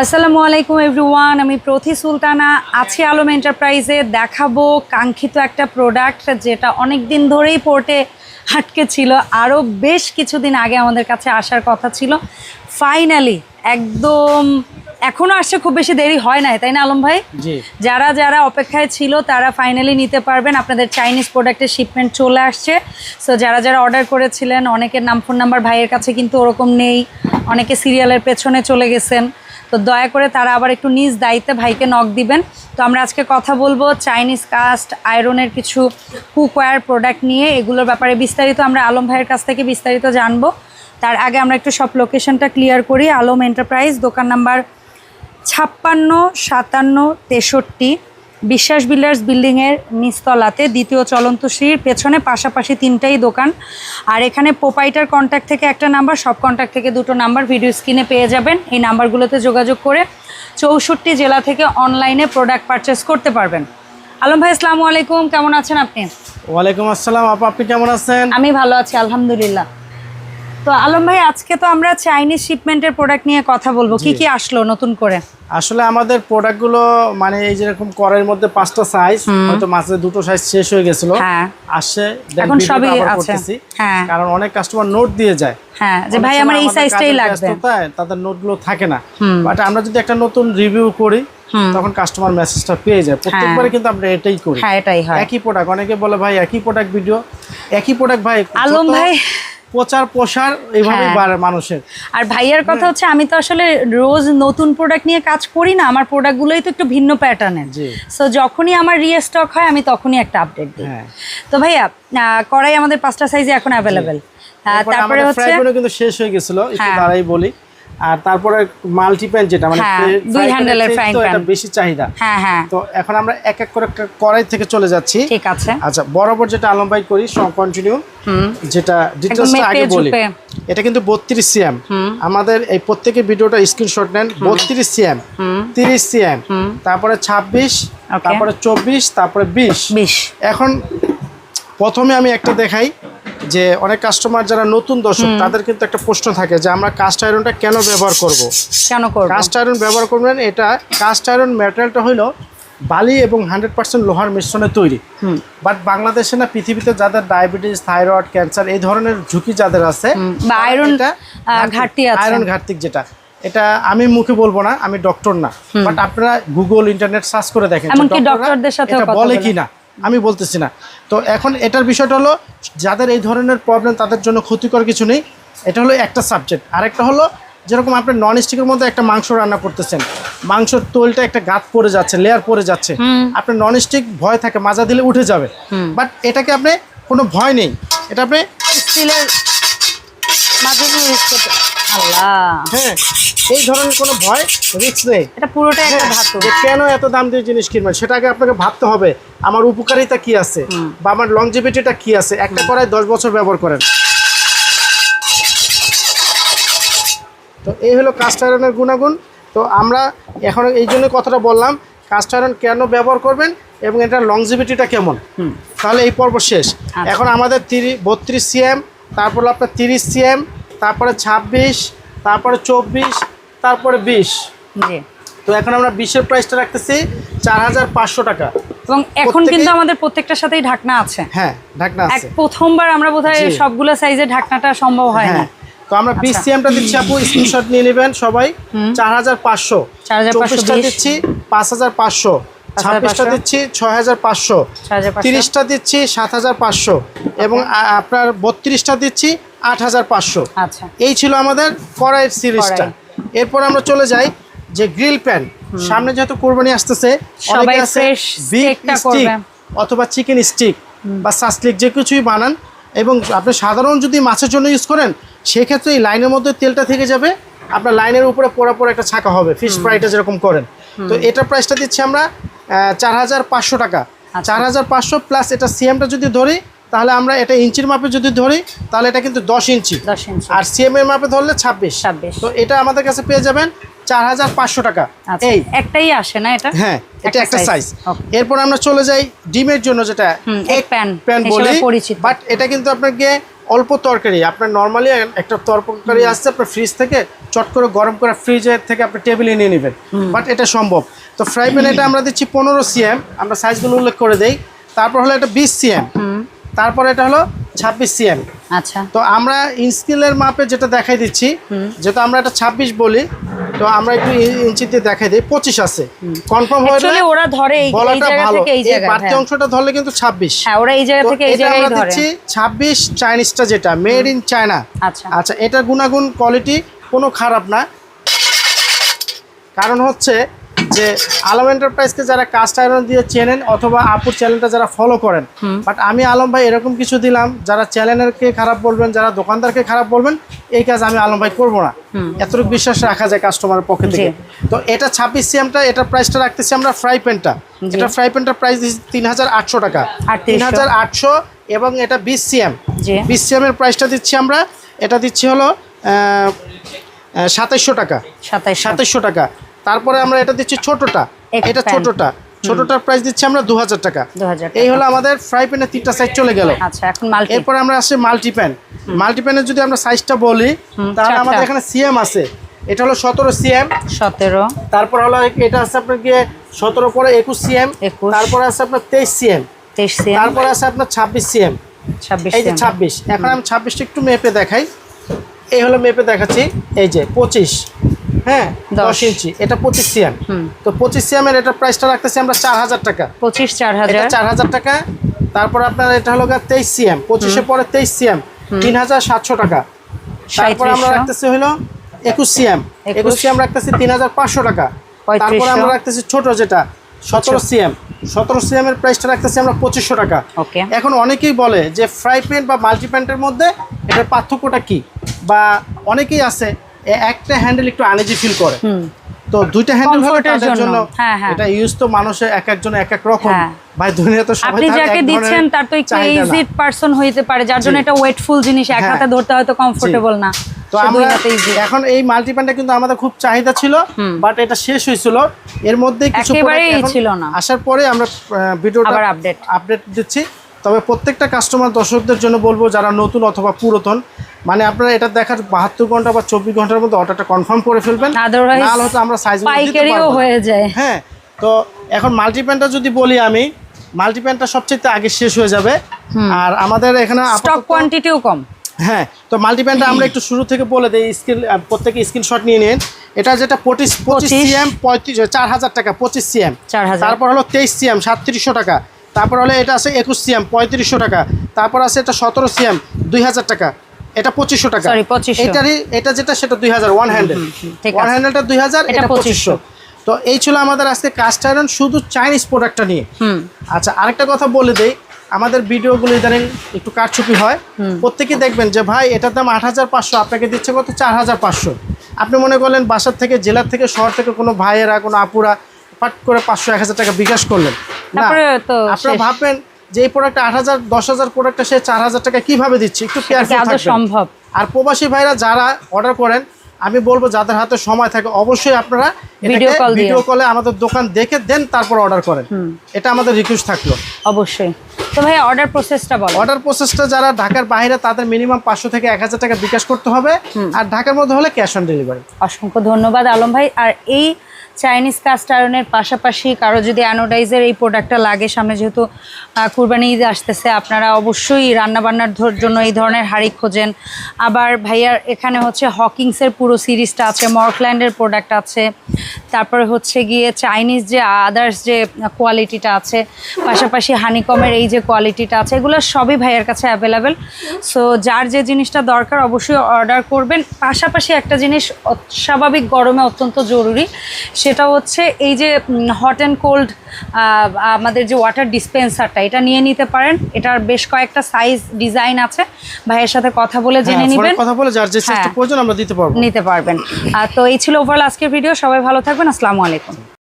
আসসালামু আলাইকুম এভরিওয়ান, আমি প্রথি সুলতানা, আছি আলম এন্টারপ্রাইজে দেখাবো কাঙ্ক্ষিত একটা প্রোডাক্ট যেটা অনেক দিন ধরেই পোর্টে আটকে ছিল। আরও বেশ কিছুদিন আগে আমাদের কাছে আসার কথা ছিল। ফাইনালি একদম এখনও আসছে খুব বেশি দেরি হয় নাই তাই না আলম ভাই? যারা যারা অপেক্ষায় ছিল তারা ফাইনালি নিতে পারবেন। আপনাদের চাইনিজ প্রোডাক্টের শিপমেন্ট চলে আসছে। সো যারা যারা অর্ডার করেছিলেন অনেকের নাম ফোন নাম্বার ভাইয়ের কাছে কিন্তু ওরকম নেই। অনেকে সিরিয়ালের পেছনে চলে গেছেন। তো দয়া করে তারা আবার একটু নিজ দায়িত্বে ভাইকে নক দিবেন। তো আমরা আজকে কথা বলব চাইনিজ কাস্ট আয়রনের কিছু কুকওয়্যার প্রোডাক্ট নিয়ে। এগুলোর ব্যাপারে বিস্তারিত আমরা আলম ভাইয়ের কাছ থেকে বিস্তারিত জানব। তার আগে আমরা একটু সব লোকেশনটা ক্লিয়ার করি। আলম এন্টারপ্রাইজ দোকান নাম্বার ছাপ্পান্ন সাতান্ন তেষট্টি বিশ্বাস বিল্ডার্স বিল্ডিংয়ের নিচতলাতে দ্বিতীয় চলন্ত সিঁড়ির পেছনে পাশাপাশি তিনটাই দোকান। আর এখানে পোপাইটার কন্ট্যাক্ট থেকে একটা নাম্বার সব কন্ট্যাক্ট থেকে দুটো নাম্বার ভিডিও স্ক্রিনে পেয়ে যাবেন। এই নাম্বারগুলোতে যোগাযোগ করে চৌষট্টি জেলা থেকে অনলাইনে প্রোডাক্ট পারচেস করতে পারবেন। আলম ভাই আসসালামু আলাইকুম। কেমন আছেন আপনি? ওয়ালাইকুম আসসালাম। আপু আপনি কেমন আছেন? আমি ভালো আছি আলহামদুলিল্লাহ। তো আলম ভাই আজকে তো আমরা চাইনিজ শিপমেন্টের প্রোডাক্ট নিয়ে কথা বলব। কি কি আসলো নতুন করে? আসলে আমাদের প্রোডাক্টগুলো মানে এই যেরকম কড়াইয়ের মধ্যে পাঁচটা সাইজ হয়তো মাঝে দুটো সাইজ শেষ হয়ে গেছিল। হ্যাঁ। then এখন সবই আছে। হ্যাঁ। কারণ অনেক কাস্টমার নোট দিয়ে যায়। হ্যাঁ যে ভাই আমার এই সাইজটাই লাগবে। তাদের নোটগুলো থাকে না। বাট আমরা যদি একটা নতুন রিভিউ করি তখন কাস্টমার মেসেজটা পেয়ে যায়। প্রত্যেকবারে কিন্তু আমরা এটাই করি। হ্যাঁ এটাই হয়। একই প্রোডাক্ট অনেকে বলে ভাই একই প্রোডাক্ট ভিডিও একই প্রোডাক্ট ভাই আলম ভাই প্রচার প্রসার এইভাবেই হ্যাঁ। বাড়ে মানুষের। আর ভাইয়ার কথা হচ্ছে আমি তো আসলে রোজ নতুন প্রোডাক্ট নিয়ে কাজ করি না আমার প্রোডাক্টগুলোই তো একটু ভিন্ন প্যাটার্নের সো যখনই আমার রিস্টক হয় আমি তখনই একটা আপডেট দিই। হ্যাঁ। তো ভাইয়া কড়াই আমাদের পাঁচটা সাইজে এখন অ্যাভেলেবেল তারপরে তারপরে হচ্ছে কিন্তু শেষ হয়ে গেছিল একটু হ্যাঁ। দাঁড়াই বলি। আর তারপরে মাল্টি প্যান যেটা মানে হ্যাঁ, দুই হ্যান্ডেলের ফ্রাইং তো এটা প্যান। বেশি চাহিদা। হ্যাঁ হ্যাঁ। তো এখন আমরা এক এক করে একটা কড়াই থেকে চলে যাচ্ছি। ঠিক আছে। আচ্ছা বরাবর যেটা আলম ভাই করি সব কন্টিনিউ হুম। যেটা ডিটেলসটা মেপে আগে বলি। এটা কিন্তু বত্রিশ সিএম আমাদের এই প্রত্যেকের ভিডিওটা স্ক্রিনশট নেন। বত্রিশ সিএম তিরিশ সিএম তারপরে ছাব্বিশ। Okay. তারপরে চব্বিশ। তারপরে বিশ। বিশ। এখন প্রথমে আমি একটা দেখাই। যে অনেক কাস্টমার যারা নতুন দর্শক তাদের কিন্তু একটা প্রশ্ন থাকে যে আমরা কাস্ট আয়রনটা কেন ব্যবহার করব? কেন করব? কাস্ট আয়রন ব্যবহার করবেন এটা কাস্ট আয়রন ম্যাটেরিয়ালটা হলো বালি এবং হান্ড্রেড পার্সেন্ট লোহার মিশ্রণে তৈরি। বাট বাংলাদেশে না পৃথিবীতে যাদের ডায়াবেটিস থাইরয়েড ক্যান্সার এই ধরনের ঝুঁকি যাদের আছে iron, ঘাটতি আছে। আয়রন ঘাটতি যেটা এটা আমি মুখে বলব না আমি ডক্টর না। বাট আপনারা গুগল ইন্টারনেট সার্চ করে দেখেন এমনকি ডক্টরদের বলে বলে। কি না আমি বলতেছি না। তো এখন এটার বিষয়টা হলো যাদের এই ধরনের প্রবলেম তাদের জন্য ক্ষতিকর কিছু নেই। এটা হলো একটা সাবজেক্ট আরেকটা হলো যেরকম আপনি নন স্টিকের মধ্যে একটা মাংস রান্না করতেছেন। মাংসর তোলটা একটা গাত পড়ে যাচ্ছে লেয়ার পড়ে যাচ্ছে। আপনার নন স্টিক ভয় থাকে মাজা দিলে উঠে যাবে। বাট এটাকে আপনি কোনো ভয় নেই। এটা আপনি স্টিলের মাঝে ইউজ করতে হ্যাঁ এই ধরনের কোনো ভয় রিস্ক নেই। এটা পুরোটাই একটা ধাতু। যে কেন এত দাম দিয়ে জিনিস কিনবেন? সেটা আগে আপনাকে ভাবতে হবে আমার উপকারিতা কি আছে? বা আমার লংজিভিটিটা কি আছে? একটা করায় দশ বছর ব্যবহার করেন। তো এই হলো কাস্ট আয়রনের গুণাগুণ। তো আমরা এখন এই জন্য কথাটা বললাম কাস্ট আয়রন কেন ব্যবহার করবেন এবং এটার লংজিভিটিটা কেমন? তাহলে এই পর্ব শেষ। এখন আমাদের তিরিশ বত্রিশ সিএম তারপর আপনার তিরিশ সিএম তারপরে ছাব্বিশ তারপরে চব্বিশ তারপরে বিশ। জি। তো এখন আমরা বিশের প্রাইসটা রাখতেছি চার হাজার পাঁচশো টাকা। এবং এখন কিন্তু আমাদের প্রত্যেকটার সাথেই ঢাকনা আছে। হ্যাঁ ঢাকনা আছে। প্রথমবার আমরা বোধহয়। সবগুলো সাইজে ঢাকনাটা সম্ভব হয় না। হ্যাঁ। তো আমরা বিশ আচ্ছা। সিএমটা দিচ্ছি আপু স্ক্রিনশট নিয়ে নেবেন সবাই। চার হাজার পাঁচশো। চব্বিশটা দিচ্ছি পাঁচ হাজার পাঁচশো। ছাব্বিশটা দিচ্ছি ছয় হাজার পাঁচশো। তিরিশটা দিচ্ছি সাত হাজার পাঁচশো। এবং আপনার বত্রিশটা দিচ্ছি আট হাজার পাঁচশো। আচ্ছা। এই ছিল আমাদের কড়াইয়ের সিরিজটা। এরপর আমরা চলে যাই যে গ্রিল প্যান। সামনে যেহেতু কোরবানি আসতেছে সবাই অনেকে আছে বিফ স্টিক অথবা চিকেন স্টিক বা সাসলিক যে কিছুই বানান। এবং আপনি সাধারণ যদি মাছের জন্য ইউজ করেন সেক্ষেত্রে এই লাইনের মধ্যে তেলটা থেকে যাবে। আপনার লাইনের উপরে পোড়া পোড়া একটা ছাকা হবে ফিশ ফ্রাইটা যেরকম করেন। তো এটার প্রাইসটা দিচ্ছি আমরা চার হাজার পাঁচশো টাকা। আচ্ছা। চার হাজার পাঁচশো প্লাস এটা সিএমটা যদি ধরি তাহলে আমরা এটা ইঞ্চির মাপে যদি ধরি তাহলে এটা কিন্তু দশ ইঞ্চি। দশ ইঞ্চি। আর সিএম এর মাপে ধরলে ছাব্বিশ। 26 তো এটা আমাদের কাছে পেয়ে যাবেন চার হাজার পাঁচশো টাকা। আচ্ছা এই একটাই আসে না এটা? হ্যাঁ এটা একটা সাইজ এরপর আমরা চলে যাই ডিমের জন্য যেটা হুম, egg pan প্যান বলি। বাট এটা কিন্তু আপনাকে অল্প তরকারি আপনার নর্মালি একটা তরকারি আসছে আপনার ফ্রিজ থেকে চট করে গরম করে ফ্রিজের থেকে আপনি টেবিলে নিয়ে নেবেন। বাট এটা সম্ভব। তো ফ্রাই প্যান এটা আমরা দিচ্ছি পনেরো সিএম আমরা সাইজগুলো উল্লেখ করে দেই। তারপর হলো এটা বিশ সিএম তারপর এটা হলো ছাব্বিশ সিএম। আচ্ছা। তো আমরা ইনস্কিলের মাপে যেটা দেখাই দিচ্ছি যেহেতু আমরা এটা ছাব্বিশ বলি তো আমরা একটু ইঞ্চিতে দেখাই দিই পঁচিশ আছে। কনফার্ম হয়ে ওরা ধরে বলাটা ভালো। বাড়তি হ্যাঁ। অংশটা ধরলে কিন্তু ছাব্বিশ। হ্যাঁ ওরা এই জায়গা থেকে এই জায়গায় আমরা দিচ্ছি ছাব্বিশ চাইনিজটা যেটা মেড ইন চায়না আচ্ছা। আচ্ছা এটার গুণাগুণ কোয়ালিটি কোনো খারাপ না। কারণ হচ্ছে যে আলম এন্টারপ্রাইজকে যারা কাস্ট আয়রন দিয়ে চেনেন অথবা আপুর চ্যানেলটা যারা ফলো করেন বাট আমি আলম ভাই এরকম কিছু দিলাম যারা চ্যানেলেরকে খারাপ বলবেন যারা দোকানদারকে খারাপ বলবেন এই কাজ আমি আলম ভাই করব না। এতটুকু বিশ্বাস রাখা যায় কাস্টমারের পক্ষে থেকে। তো এটা ছাব্বিশ সিএমটা এটার প্রাইসটা রাখতেছি আমরা ফ্রাই প্যানটা এটা ফ্রাই প্যানটার প্রাইস দিচ্ছি তিন হাজার আটশো টাকা। 3800 তিন হাজার আটশো এবং এটা বিশ সিএম বিশ সিএমের প্রাইসটা দিচ্ছি আমরা এটা দিচ্ছি হলো সাতাইশশো টাকা। সাতাইশ সাতাইশশো টাকা। তারপরে আমরা এটা দিচ্ছি ছোটটা। এটা। ছোটটা। ছোটটার প্রাইস দিচ্ছি আমরা দু হাজার টাকা এই হলো আমাদের ফ্রাই প্যানের তিনটা সাইজ চলে গেল। আচ্ছা এখন মাল্টি এরপরে আমরা আসছি মাল্টি প্যান মাল্টি প্যানের যদি আমরা সাইজটা বলি তাহলে আমাদের এখানে সিএম আছে। এটা হলো সতেরো সিএম সতেরো। তারপর হলো এটা আছে আপনার গিয়ে সতেরো পরে একুশ সিএম 21 তারপরে আছে আপনার তেইশ সিএম তেইশ সিএম তারপরে আছে আপনার ছাব্বিশ সিএম ছাব্বিশ এই যে ছাব্বিশ। এখন আমি ছাব্বিশটা একটু মেপে দেখাই। এই হলো মেপে দেখাচ্ছি। এই যে পঁচিশ। হ্যাঁ দশ। ইঞ্চি। এটা পঁচিশ সিএম। তো পঁচিশ সিএমের এটা প্রাইসটা রাখতেছি আমরা চার হাজার টাকা। পঁচিশ চার হাজার। চার হাজার টাকা। তারপর আপনার এটা হলো তেইশ সিএম। পঁচিশে পরে তেইশ সিএম। তিন হাজার সাতশো টাকা। তারপর আমরা রাখতেছি হলো একুশ সিএম। একুশ। সিএম রাখতেছি তিন হাজার পাঁচশো টাকা। তারপর আমরা রাখতেছি ছোট যেটা সতেরো সিএম। সতেরো সিএম এর প্রাইসটা রাখতেছি আমরা পঁচিশশো টাকা। এখন অনেকেই বলে যে ফ্রাই প্যান বা মাল্টি প্যান্টের মধ্যে এটার পার্থক্যটা কি? বা অনেকেই আছে একটা হ্যান্ডেল একটু আনেজি ফিল করে তো দুইটা হ্যান্ডেল হলে তাদের জন্য। হ্যাঁ, হ্যাঁ। এটা ইউজ তো মানুষের এক একজনের এক এক রকম হ্যাঁ। ভাই দুনিয়া তো সবাই আপনি যাকে দিচ্ছেন তার তো একটু ইজি পার্সন হইতে পারে যার জন্য এটা ওয়েটফুল জিনিস এক। হাতে ধরতে হয়তো কমফোর্টেবল না তো আমরা। এখন এই মাল্টিপ্যান্টটা কিন্তু আমাদের খুব চাহিদা ছিল বাট এটা শেষ হয়েছিল এর মধ্যে কিছু ছিল না। আসার পরে আমরা ভিডিওটা update। আপডেট দিচ্ছি তবে প্রত্যেকটা কাস্টমার দর্শকদের জন্য বলব যারা নতুন অথবা পুরাতন মানে আপনারা এটা দেখার বাহাত্তর ঘণ্টা বা চব্বিশ ঘণ্টার মধ্যে অর্ডারটা কনফার্ম করে ফেলবেন। নাহলে হয়তো আমরা সাইজ হয়ে যায়। হ্যাঁ তো এখন মাল্টিপ্যান্টটা যদি বলি আমি মাল্টিপ্যান্টটা সবচেয়ে আগে শেষ হয়ে যাবে। আর আমাদের এখানে স্টক কোয়ান্টিটিও কম। হ্যাঁ তো মাল্টিপ্যান্টটা আমরা একটু শুরু থেকে বলে দিই স্ক্রিন প্রত্যেকে স্ক্রিনশট নিয়ে নিন। এটা যেটা পঁচিশ পঁচিশ 25 সিএম পঁয়ত্রিশ চার হাজার টাকা পঁচিশ সিএম 4000 তারপর হলো তেইশ সিএম সাতত্রিশশো টাকা। তারপর হলো এটা আছে একুশ সিএম পঁয়ত্রিশশো টাকা। তারপর আছে এটা সতেরো সিএম দুই হাজার টাকা। এটা পঁচিশশো টাকা। এটারই এটা যেটা সেটা দুই হাজার ওয়ান হ্যান্ডেল ওয়ান। হ্যান্ডেলটা দুই হাজার এটা পঁচিশশো। তো এই ছিল আমাদের আজকে কাস্ট আয়রন শুধু চাইনিজ প্রোডাক্টটা নিয়ে। হুম। আচ্ছা আরেকটা কথা বলে দেই আমাদের ভিডিওগুলো ইদানিং একটু কারচুপি হয়। প্রত্যেকে দেখবেন যে ভাই এটার দাম আট হাজার পাঁচশো আপনাকে দিচ্ছে কত? চার হাজার পাঁচশো। আপনি মনে করলেন বাসার থেকে জেলার থেকে শহর থেকে কোনো ভাইয়েরা কোনো আপুরা পাট করে পাঁচশো এক হাজার টাকা বিকাশ করলেন। তারপরে তো আপনারা ভাবেন যে এই প্রোডাক্ট আট হাজার দশ হাজার প্রোডাক্টটা সে চার হাজার টাকা কীভাবে দিচ্ছে? একটু কেয়ারফুল সম্ভব। আর প্রবাসী ভাইরা যারা অর্ডার করেন আমি বলব যাদের হাতে সময় থাকে অবশ্যই আপনারা ভিডিও কলে আমাদের দোকান দেখে দেন তারপর অর্ডার করেন। এটা আমাদের রিকোয়েস্ট থাকল। অবশ্যই। তো ভাই অর্ডার প্রসেসটা বলো। অর্ডার প্রসেসটা যারা ঢাকার বাইরে তাদের মিনিমাম পাঁচশো থেকে এক হাজার টাকা বিকাশ করতে হবে। আর ঢাকার মধ্যে হলে ক্যাশ অন ডেলিভারি অসংখ্য ধন্যবাদ আলম ভাই। আর এই চাইনিজ কাস্ট আয়রনের পাশাপাশি কারও যদি অ্যানোডাইজের এই প্রোডাক্টটা লাগে সামনে যেহেতু কুরবানি ঈদ আসতেছে আপনারা অবশ্যই রান্নাবান্নার ধর- জন্য এই ধরনের হাড়ি খোঁজেন। আবার ভাইয়ার এখানে হচ্ছে হকিংসের পুরো সিরিজটা আছে মর্কল্যান্ডের প্রোডাক্ট আছে। তারপরে হচ্ছে গিয়ে চাইনিজ যে আদার্স যে কোয়ালিটিটা আছে পাশাপাশি হানিকমের এই যে কোয়ালিটিটা আছে এগুলো সবই ভাইয়ের কাছে অ্যাভেলেবেল সো যার যে জিনিসটা দরকার অবশ্যই অর্ডার করবেন। পাশাপাশি একটা জিনিস অস্বাভাবিক গরমে অত্যন্ত জরুরি সেটা হচ্ছে এই যে হট অ্যান্ড কোল্ড আমাদের যে ওয়াটার ডিসপেন্সারটা এটা নিয়ে নিতে পারেন। এটার বেশ কয়েকটা সাইজ ডিজাইন আছে। ভাইয়ের সাথে কথা বলে জেনে হ্যাঁ, নেবেন। কথা বলে যার যে হ্যাঁ। প্রয়োজন আমরা দিতে পারব। নিতে পারবেন। আর তো এই ছিল ওভারঅল আজকের ভিডিও সবাই ভালো থাকবেন আসসালামু আলাইকুম।